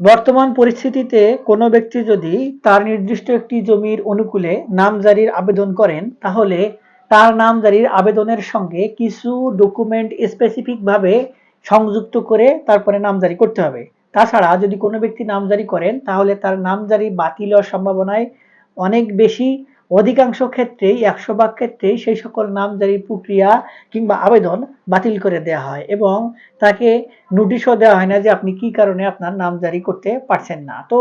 বর্তমান পরিস্থিতিতে কোনো ব্যক্তি যদি তার নির্দিষ্ট একটি জমির অনুকূলে নামজারির আবেদন করেন, তাহলে তার নামজারির আবেদনের সঙ্গে কিছু ডকুমেন্ট স্পেসিফিকভাবে সংযুক্ত করে তারপরে নামজারি করতে হবে। তাছাড়া যদি কোনো ব্যক্তি নামজারি করেন, তাহলে তার নামজারি বাতিল হওয়ার সম্ভাবনায় অনেক বেশি অধিকাংশ ক্ষেত্রেই, একশো ভাগ ক্ষেত্রেই সেই সকল নামজারির প্রক্রিয়া কিংবা আবেদন বাতিল করে দেওয়া হয় এবং তাকে নোটিশও দেওয়া হয় না যে আপনি কি কারণে আপনার নামজারি করতে পারছেন না। তো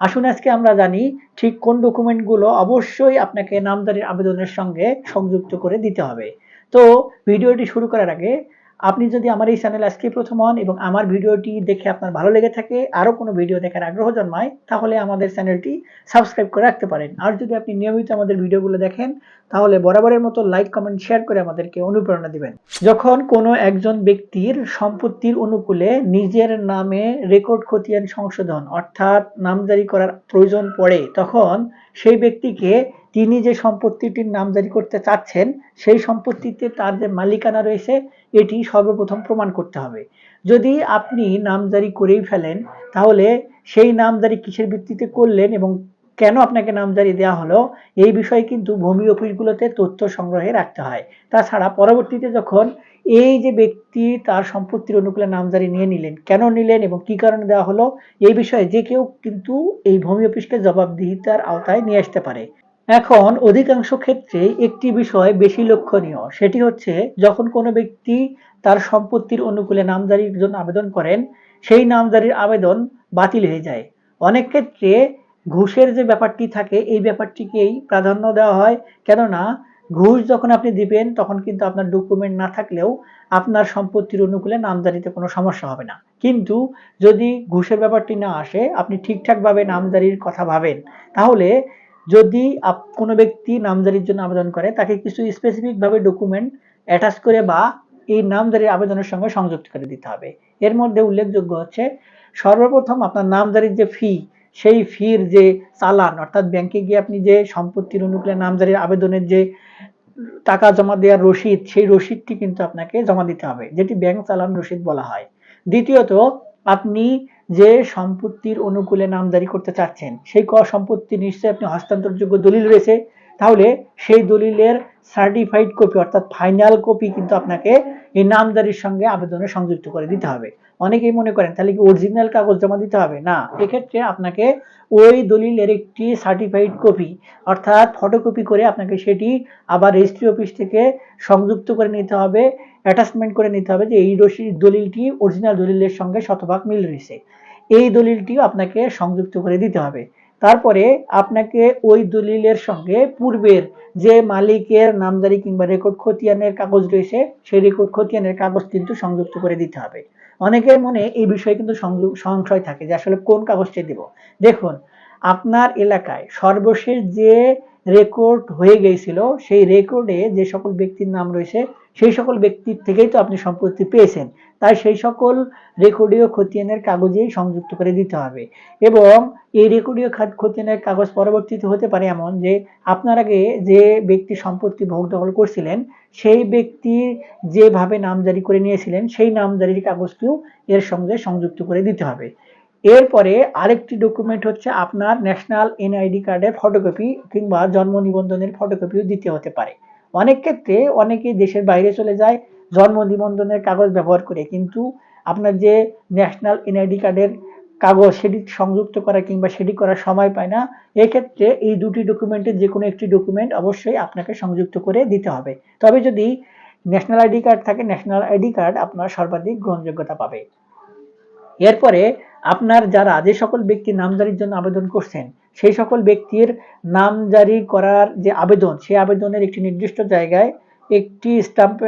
আসুন আজকে আমরা জানি ঠিক কোন ডকুমেন্টগুলো অবশ্যই আপনাকে নামজারির আবেদনের সঙ্গে সংযুক্ত করে দিতে হবে। তো ভিডিওটি শুরু করার আগে আপনি যদি আমার এই চ্যানেল আজকে প্রথম হন এবং আমার ভিডিওটি দেখে আপনার ভালো লেগে থাকে, আরও কোনো ভিডিও দেখার আগ্রহ জন্মায়, তাহলে আমাদের চ্যানেলটি সাবস্ক্রাইব করে রাখতে পারেন। আর যদি আপনি নিয়মিত আমাদের ভিডিওগুলো দেখেন, তাহলে বরাবরের মতো লাইক কমেন্ট শেয়ার করে আমাদেরকে অনুপ্রেরণা দিবেন। যখন কোনো একজন ব্যক্তির সম্পত্তির অনুকূলে নিজের নামে রেকর্ড খতিয়ান সংশোধন অর্থাৎ নামজারি করার প্রয়োজন পড়ে, তখন সেই ব্যক্তিকে তিনি যে সম্পত্তিটির নামজারি করতে চাচ্ছেন, সেই সম্পত্তিতে তার যে মালিকানা রয়েছে এটি সর্বপ্রথম প্রমাণ করতে হবে। যদি আপনি নামজারি করেই ফেলেন, তাহলে সেই নামজারি কিসের ভিত্তিতে করলেন এবং কেন আপনাকে নামজারি দেওয়া হলো, এই বিষয়ে কিন্তু ভূমি অফিসগুলোতে তথ্য সংগ্রহে রাখতে হয়। তাছাড়া পরবর্তীতে যখন এই যে ব্যক্তি তার সম্পত্তির অনুকূলে নামজারি নিয়ে নিলেন, কেন নিলেন এবং কি কারণে দেওয়া হলো, এই বিষয়ে যে কেউ কিন্তু এই ভূমি অফিসকে জবাবদিহিতার আওতায় নিয়ে আসতে পারে। এখন অধিকাংশ ক্ষেত্রে একটি বিষয় বেশি লক্ষণীয়। সেটি হচ্ছে, যখন কোনো ব্যক্তি তার সম্পত্তির অনুকূলে নামজারির জন্য আবেদন করেন, সেই নামজারির আবেদন বাতিল হয়ে যায়। অনেক ক্ষেত্রে ঘুষের যে ব্যাপারটি থাকে, এই ব্যাপারটিকেই প্রাধান্য দেওয়া হয়। কেননা, ঘুষ যখন আপনি দিবেন, তখন কিন্তু আপনার ডকুমেন্ট না থাকলেও আপনার সম্পত্তির অনুকূলে নামজারিতে কোনো সমস্যা হবে না। কিন্তু যদি ঘুষের ব্যাপারটি না আসে, আপনি ঠিকঠাকভাবে নামজারির কথা ভাবেন, তাহলে যদি কোনো ব্যক্তি নামজারির জন্য আবেদন করে, তাকে কিছু স্পেসিফিকভাবে ডকুমেন্ট অ্যাটাচ করে বা এই নামজারির আবেদনের সঙ্গে সংযুক্ত করে দিতে হবে। এর মধ্যে উল্লেখযোগ্য হচ্ছে, সর্বপ্রথম আপনার নামজারির যে ফি সেই ফির যে চালান, অর্থাৎ ব্যাংকে গিয়ে আপনি যে সম্পত্তির অনুকূলে নামজারির আবেদনের যে টাকা জমা দেওয়ার রসিদ, সেই রসিদটি কিন্তু আপনাকে জমা দিতে হবে, যেটি ব্যাংক চালান রসিদ বলা হয়। দ্বিতীয়ত আপনি যে সম্পত্তির অনুকূলে নামদারি করতে চাচ্ছেন, সেই ক সম্পত্তি নিশ্চয়ই আপনি হস্তান্তরযোগ্য দলিল রয়েছে, তাহলে সেই দলিলের সার্টিফাইড কপি অর্থাৎ ফাইনাল কপি কিন্তু আপনাকে এই নামজারির সঙ্গে আবেদনে সংযুক্ত করে দিতে হবে। অনেকেই মনে করেন, তাহলে কি অরিজিনাল কাগজ জমা দিতে হবে? না, এক্ষেত্রে আপনাকে ওই দলিলের একটি সার্টিফাইড কপি অর্থাৎ ফটোকপি করে আপনাকে সেটি আবার রেজিস্ট্রি অফিস থেকে সংযুক্ত করে নিতে হবে। অ্যাটাচমেন্ট করে নিতে হবে যে এই দলিলটি অরিজিনাল দলিলের সঙ্গে শতভাগ মিল রয়েছে। এই দলিলটিও আপনাকে সংযুক্ত করে দিতে হবে। তারপরে আপনাকে ওই দলিলের সঙ্গে পূর্বের যে মালিকের নামদারি কিংবা রেকর্ড খতিয়ানের কাগজ রয়েছে, সেই রেকর্ড খতিয়ানের কাগজ কিন্তু সংযুক্ত করে দিতে হবে। অনেকের মনে এই বিষয়ে কিন্তু সংশয় থাকে যে আসলে কোন কাগজটি দেব? দেখুন, আপনার এলাকায় সর্বশেষ যে রেকর্ড হয়ে গিয়েছিল, সেই রেকর্ডে যে সকল ব্যক্তির নাম রয়েছে সেই সকল ব্যক্তির থেকেই তো আপনি সম্পত্তি পেয়েছেন। তাই সেই সকল রেকর্ডীয় খতিয়ানের কাগজেই সংযুক্ত করে দিতে হবে। এবং এই রেকর্ডীয় খাত- খতিয়ানের কাগজ পরবর্তীতে হতে পারে এমন যে, আপনার আগে যে ব্যক্তি সম্পত্তি ভোগ দখল করছিলেন, সেই ব্যক্তি যেভাবে নামজারি করে নিয়েছিলেন, সেই নামজারির কাগজটিও এর সঙ্গে সংযুক্ত করে দিতে হবে। এরপরে আরেকটি ডকুমেন্ট হচ্ছে আপনার ন্যাশনাল এনআইডি কার্ডের ফটোকপি কিংবা জন্ম নিবন্ধনের ফটোকপিও দিতে হতে পারে। অনেক ক্ষেত্রে অনেকেই দেশের বাইরে চলে যায়, জন্ম নিবন্ধনের কাগজ ব্যবহার করে, কিন্তু আপনার যে ন্যাশনাল এনআইডি কার্ডের কাগজ সেটি সংযুক্ত করা কিংবা সেটি করার সময় পায় না, এক্ষেত্রে এই দুটি ডকুমেন্টের যে কোনো একটি ডকুমেন্ট অবশ্যই আপনাকে সংযুক্ত করে দিতে হবে। তবে যদি ন্যাশনাল আইডি কার্ড থাকে ন্যাশনাল আইডি কার্ড আপনার সর্বাধিক গ্রহণযোগ্যতা পাবে। এরপরে আপনার যারা যে সকল ব্যক্তি নামজারির জন্য আবেদন করছেন, সেই সকল ব্যক্তির নামজারি করার যে আবেদন, সেই আবেদনের একটি নির্দিষ্ট জায়গায় একটি স্টাম্প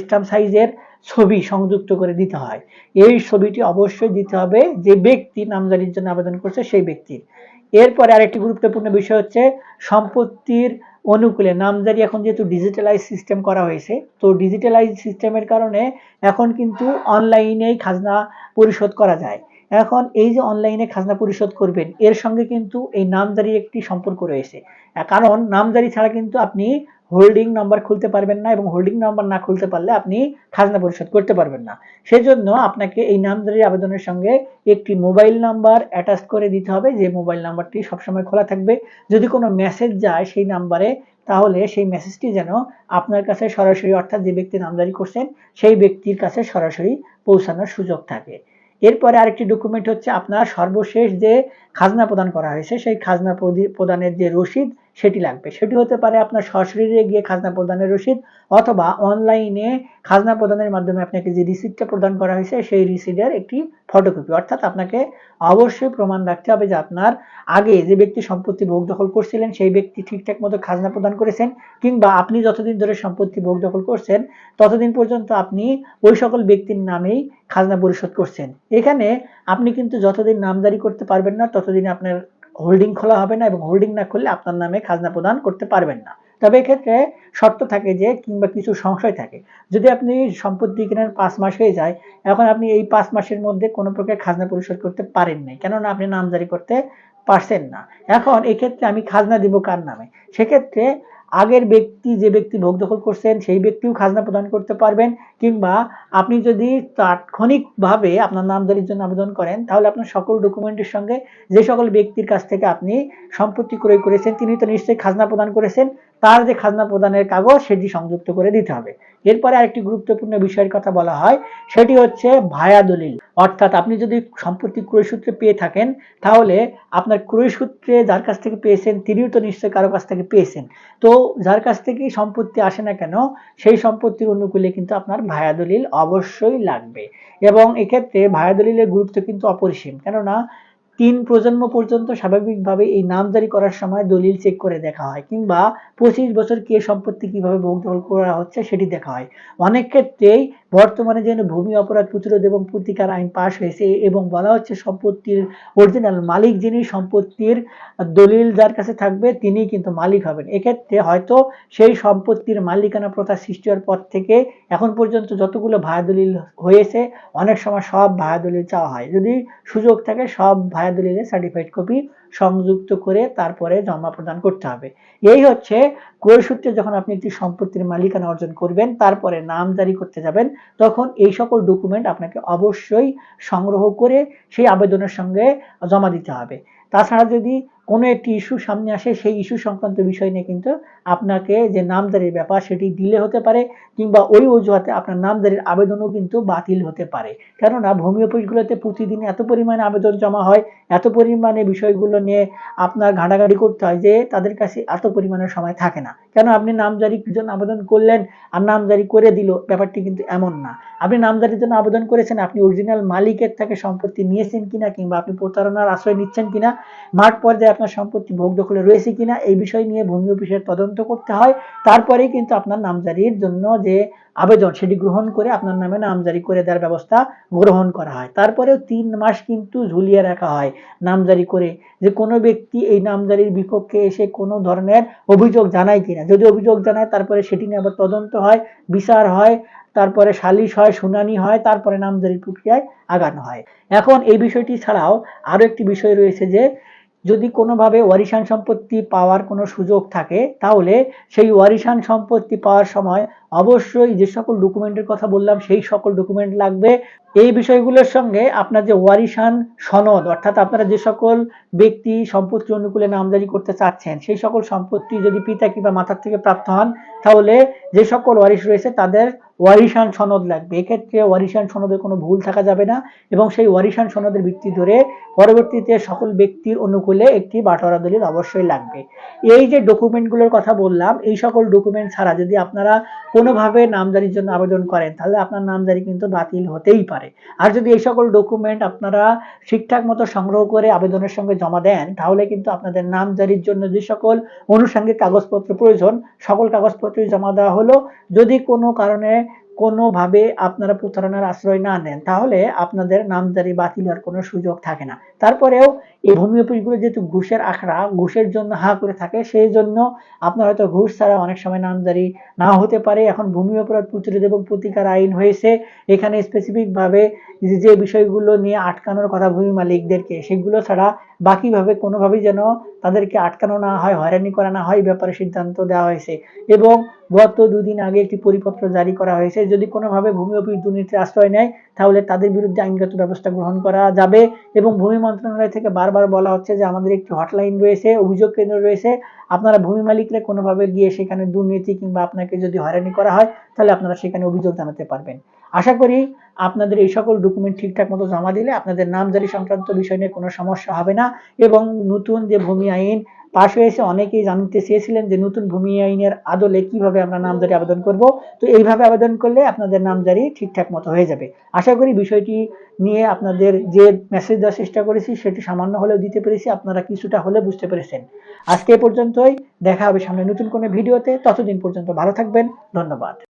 স্টাম্প সাইজের ছবি সংযুক্ত করে দিতে হয়। এই ছবিটি অবশ্যই দিতে হবে যে ব্যক্তি নামজারির জন্য আবেদন করছে সেই ব্যক্তির। এরপরে আরেকটি গুরুত্বপূর্ণ বিষয় হচ্ছে সম্পত্তির অনুকূলে, নামজারি এখন যেহেতু ডিজিটালাইজ সিস্টেম করা হয়েছে, তো ডিজিটালাইজ সিস্টেমের কারণে এখন কিন্তু অনলাইনেই খাজনা পরিশোধ করা যায়। এখন এই যে অনলাইনে খাজনা পরিশোধ করবেন, এর সঙ্গে কিন্তু এই নামজারির একটি সম্পর্ক রয়েছে। কারণ নামজারি ছাড়া কিন্তু আপনি হোল্ডিং নাম্বার খুলতে পারবেন না এবং হোল্ডিং নাম্বার না খুলতে পারলে আপনি খাজনা পরিশোধ করতে পারবেন না। সেজন্য আপনাকে এই নামজারির আবেদনের সঙ্গে একটি মোবাইল নাম্বার অ্যাটাচ করে দিতে হবে, যে মোবাইল নাম্বারটি সবসময় খোলা থাকবে। যদি কোনো মেসেজ যায় সেই নাম্বারে তাহলে সেই মেসেজটি যেন আপনার কাছে সরাসরি, অর্থাৎ যে ব্যক্তি নামজারি করছেন, সেই ব্যক্তির কাছে সরাসরি পৌঁছানোর সুযোগ থাকে। এরপরে আরেকটি ডকুমেন্ট হচ্ছে আপনার সর্বশেষ যে খাজনা প্রদান করা হয়েছে, সেই খাজনা প্রদানের যে রসিদ সেটি লাগবে। সেটি হতে পারে আপনার সশরীরে গিয়ে খাজনা প্রদানের রসিদ অথবা অনলাইনে খাজনা প্রদানের মাধ্যমে আপনাকে যে রিসিপ্টটা প্রদান করা হয়েছে, সেই রিসিটের একটি ফটোকপি। অর্থাৎ আপনাকে অবশ্যই প্রমাণ রাখতে হবে যে আপনার আগে যে ব্যক্তি সম্পত্তি ভোগ দখল করছিলেন, সেই ব্যক্তি ঠিকঠাক মতো খাজনা প্রদান করেছেন কিংবা আপনি যতদিন ধরে সম্পত্তি ভোগ দখল করছেন, ততদিন পর্যন্ত আপনি ওই সকল ব্যক্তির নামেই খাজনা পরিশোধ করছেন। এখানে আপনি কিন্তু যতদিন নামজারি করতে পারবেন না ততদিন আপনার হোল্ডিং খোলা হবে না এবং হোল্ডিং না করলে আপনার নামে খাজনা প্রদান করতে পারবেন না। তবে এক্ষেত্রে শর্ত থাকে যে কিংবা কিছু সংশয় থাকে। যদি আপনি সম্পত্তি কেনার পাঁচ মাস হয়ে যায়, এখন আপনি এই পাঁচ মাসের মধ্যে কোনো প্রকার খাজনা পরিশোধ করতে পারেন নাই। কেননা আপনি নামজারি করতে পারছেন না। এখন এক্ষেত্রে আমি খাজনা দিব কার নামে? সেক্ষেত্রে আগের ব্যক্তি যে ব্যক্তি ভোগ দখল করছেন, সেই ব্যক্তিও খাজনা প্রদান করতে পারবেন। কিংবা আপনি যদি তাৎক্ষণিকভাবে আপনার নামদারির জন্য আবেদন করেন, তাহলে আপনার সকল ডকুমেন্টের সঙ্গে যে সকল ব্যক্তির কাছ থেকে আপনি সম্পত্তি ক্রয় করেছেন, তিনি তো নিশ্চয়ই খাজনা প্রদান করেছেন। তার যে খাজনা প্রদানের কাগজ সেটি সংযুক্ত করে দিতে হবে। এরপরে আরেকটি গুরুত্বপূর্ণ বিষয়ের কথা বলা হয়, সেটি হচ্ছে ভায়া দলিল। অর্থাৎ আপনি যদি সম্পত্তি ক্রয় সূত্রে পেয়ে থাকেন, তাহলে আপনার ক্রয় সূত্রে যার কাছ থেকে পেয়েছেন, তিনিও তো নিশ্চয়ই কারও কাছ থেকে পেয়েছেন। তো যার কাছ থেকে সম্পত্তি আসে না কেন, সেই সম্পত্তির অনুকূলে কিন্তু আপনার ভায়া দলিল অবশ্যই লাগবে। এবং এক্ষেত্রে ভায়া দলিলের গুরুত্ব কিন্তু অপরিসীম। কেননা তিন প্রজন্ম পর্যন্ত স্বাভাবিকভাবে এই নামজারি করার সময় দলিল চেক করে দেখা হয় কিংবা পঁচিশ বছর কে সম্পত্তি কীভাবে ভোগ করা হচ্ছে সেটি দেখা হয়। অনেক ক্ষেত্রেই বর্তমানে যেন ভূমি অপরাধ প্রতিরোধ এবং প্রতিকার আইন পাশ হয়েছে এবং বলা হচ্ছে সম্পত্তির অরিজিনাল মালিক যিনি সম্পত্তির দলিল যার কাছে থাকবে, তিনি কিন্তু মালিক হবেন। এক্ষেত্রে হয়তো সেই সম্পত্তির মালিকানা প্রথা সৃষ্টি হওয়ার পর থেকে এখন পর্যন্ত যতগুলো ভায়া দলিল হয়েছে, অনেক সময় সব ভায়া দলিল চাওয়া হয়। যদি সুযোগ থাকে, সব ভায়া দলিলের সার্টিফাইড কপি সংযুক্ত করে তারপরে জমা প্রদান করতে হবে। এই হচ্ছে ক্রয় সূত্রে যখন আপনি একটি সম্পত্তির মালিকানা অর্জন করবেন, তারপরে নাম জারি করতে যাবেন, তখন এই সকল ডকুমেন্ট আপনাকে অবশ্যই সংগ্রহ করে সেই আবেদনের সঙ্গে জমা দিতে হবে। তাছাড়া যদি কোনো একটি ইস্যু সামনে আসে, সেই ইস্যু সংক্রান্ত বিষয় নিয়ে কিন্তু আপনাকে যে নামদারির ব্যাপার সেটি দিলে হতে পারে কিংবা ওই অজুহাতে আপনার নামদারির আবেদনও কিন্তু বাতিল হতে পারে। কেননা ভূমি অফিসগুলোতে প্রতিদিন এত পরিমাণে আবেদন জমা হয়, এত পরিমাণে বিষয়গুলো নিয়ে আপনার ঘাটাঘাটি করতে হয় যে তাদের কাছে এত পরিমাণে সময় থাকে না। কেন আপনি নামজারির জন্য আবেদন করলেন আর নামজারি করে দিল? ব্যাপারটি কিন্তু এমন না। আপনি নামজারির জন্য আবেদন করেছেন, আপনি অরিজিনাল মালিকের থেকে সম্পত্তি নিয়েছেন কিনা কিংবা আপনি প্রতারণার আশ্রয় নিচ্ছেন কিনা, মাঠ পর্যায়ে আপনার সম্পত্তি ভোগ দখলে রয়েছে কিনা, এই বিষয় নিয়ে ভূমি অফিসের তদন্ত করতে হয়। তারপরেই কিন্তু আপনার নামজারির জন্য যে আবেদন সেটি গ্রহণ করে আপনার নামে নামজারি করে দেওয়ার ব্যবস্থা গ্রহণ করা হয়। তারপরেও তিন মাস কিন্তু ঝুলিয়ে রাখা হয় নামজারি করে যে কোনো ব্যক্তি এই নামজারির বিপক্ষে এসে কোনো ধরনের অভিযোগ জানায় কিনা। যদি অভিযোগ জানায়, তারপরে সেটি নিয়ে আবার তদন্ত হয়, বিচার হয়, তারপরে সালিশ হয়, শুনানি হয়, তারপরে নামজারি প্রক্রিয়ায় আগানো হয়। এখন এই বিষয়টি ছাড়াও আরও একটি বিষয় রয়েছে যে, যদি কোনোভাবে ওয়ারিশান সম্পত্তি পাওয়ার কোনো সুযোগ থাকে, তাহলে সেই ওয়ারিশান সম্পত্তি পাওয়ার সময় অবশ্যই যে সকল ডকুমেন্টের কথা বললাম, সেই সকল ডকুমেন্ট লাগবে। এই বিষয়গুলোর সঙ্গে আপনার যে ওয়ারিশান সনদ, অর্থাৎ আপনারা যে সকল ব্যক্তি সম্পত্তি অনুকূলে নামজারি করতে চাচ্ছেন, সেই সকল সম্পত্তি যদি পিতা কিংবা মাতার থেকে প্রাপ্ত হন, তাহলে যে সকল ওয়ারিশ রয়েছে, তাদের ওয়ারিশান সনদ লাগবে। এক্ষেত্রে ওয়ারিশান সনদে কোনো ভুল থাকা যাবে না এবং সেই ওয়ারিশান সনদের ভিত্তি ধরে পরবর্তীতে সকল ব্যক্তির অনুকূলে একটি বাটোয়ারা দলিল অবশ্যই লাগবে। এই যে ডকুমেন্টগুলোর কথা বললাম, এই সকল ডকুমেন্ট ছাড়া যদি আপনারা কোনোভাবে নামজারির জন্য আবেদন করেন, তাহলে আপনার নামজারি কিন্তু বাতিল হতেই পারে। আর যদি এই সকল ডকুমেন্ট আপনারা ঠিকঠাক মতো সংগ্রহ করে আবেদনের সঙ্গে জমা দেন, তাহলে কিন্তু আপনাদের নামজারির জন্য যে সকল আনুষঙ্গিক কাগজপত্র প্রয়োজন, সকল কাগজপত্রই জমা দেওয়া হলো। যদি কোনো কারণে কোনোভাবে আপনারা প্রতারণার আশ্রয় না নেন, তাহলে আপনাদের নামজারি বাতিল হওয়ার কোনো সুযোগ থাকে না। তারপরেও এই ভূমি অফিসগুলো যেহেতু ঘুষের আখড়া, ঘুষের জন্য হা করে থাকে, সেই জন্য আপনার হয়তো ঘুষ ছাড়া অনেক সময় নামজারি নাও হতে পারে। এখন ভূমি অপরাধ প্রতিরোধ এবং প্রতিকার আইন হয়েছে। এখানে স্পেসিফিক ভাবে যে বিষয়গুলো নিয়ে আটকানোর কথা ভূমি মালিকদেরকে, সেগুলো ছাড়া বাকিভাবে কোনোভাবেই যেন তাদেরকে আটকানো না হয়, হয়রানি করা না হয় ব্যাপারে সিদ্ধান্ত দেওয়া হয়েছে। এবং গত দুদিন আগে একটি পরিপত্র জারি করা হয়েছে। যদি কোনোভাবে ভূমি অফিস দুর্নীতির আশ্রয় নেয়, তাহলে তাদের বিরুদ্ধে আইনগত ব্যবস্থা গ্রহণ করা যাবে এবং ভূমি মন্ত্রণালয় থেকে বারবার বলা হচ্ছে যে আমাদের একটি হটলাইন রয়েছে, অভিযোগ কেন্দ্র রয়েছে। আপনারা ভূমি মালিকরা কোনোভাবে গিয়ে সেখানে দুর্নীতি কিংবা আপনাকে যদি হয়রানি করা হয়, তাহলে আপনারা সেখানে অভিযোগ জানাতে পারবেন। আশা করি আপনাদের এই সকল ডকুমেন্ট ঠিকঠাক মতো জমা দিলে আপনাদের নামজারি সংক্রান্ত বিষয় নিয়ে কোনো সমস্যা হবে না এবং নতুন যে ভূমি আইন পাশ হয়েছে অনেকেই জানতে চেয়েছিলেন যে নতুন ভূমি আইনের আদলে কীভাবে আমরা নামজারি আবেদন করব। তো এইভাবে আবেদন করলে আপনাদের নামজারি ঠিকঠাক মতো হয়ে যাবে। আশা করি বিষয়টি নিয়ে আপনাদের যে মেসেজ দেওয়ার চেষ্টা করেছি সেটি সামান্য হলেও দিতে পেরেছি, আপনারা কিছুটা হলে বুঝতে পেরেছেন। আজকে পর্যন্তই, দেখা হবে সামনে নতুন কোনো ভিডিওতে, ততদিন পর্যন্ত ভালো থাকবেন, ধন্যবাদ।